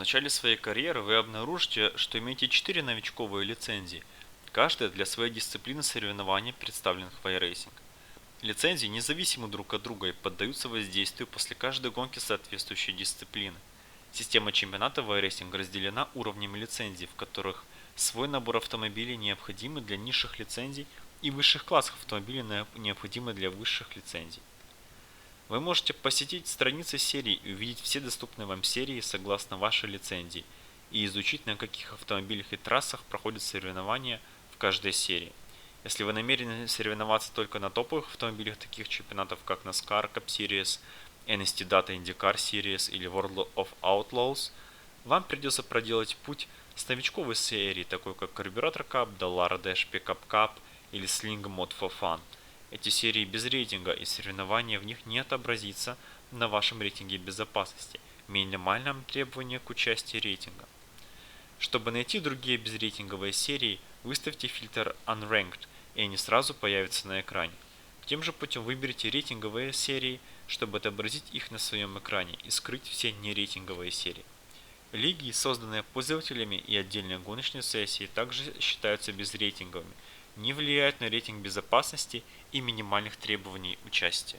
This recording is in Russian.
начале своей карьеры вы обнаружите, что имеете 4 новичковые лицензии, каждая для своей дисциплины соревнований, представленных в iRacing. Лицензии независимы друг от друга и поддаются воздействию после каждой гонки соответствующей дисциплины. Система чемпионата в iRacing разделена уровнями лицензий, в которых свой набор автомобилей необходимый для низших лицензий и высших классов автомобилей необходимый для высших лицензий. Вы можете посетить страницы серии и увидеть все доступные вам серии согласно вашей лицензии и изучить на каких автомобилях и трассах проходят соревнования в каждой серии. Если вы намерены соревноваться только на топовых автомобилях таких чемпионатов, как NASCAR Cup Series, NST Data IndyCar Series или World of Outlaws, вам придется проделать путь с новичковой серии, такой как Carburetor Cup, Dallara Dash Pickup Cup или Sling Mod for Fun – эти серии без рейтинга и соревнования в них не отобразится на вашем рейтинге безопасности, минимальном требовании к участию рейтинга. Чтобы найти другие безрейтинговые серии, выставьте фильтр Unranked, и они сразу появятся на экране. Тем же путем выберите рейтинговые серии, чтобы отобразить их на своем экране и скрыть все нерейтинговые серии. Лиги, созданные пользователями и отдельные гоночные сессии, также считаются безрейтинговыми – не влияют на рейтинг безопасности и минимальных требований участия.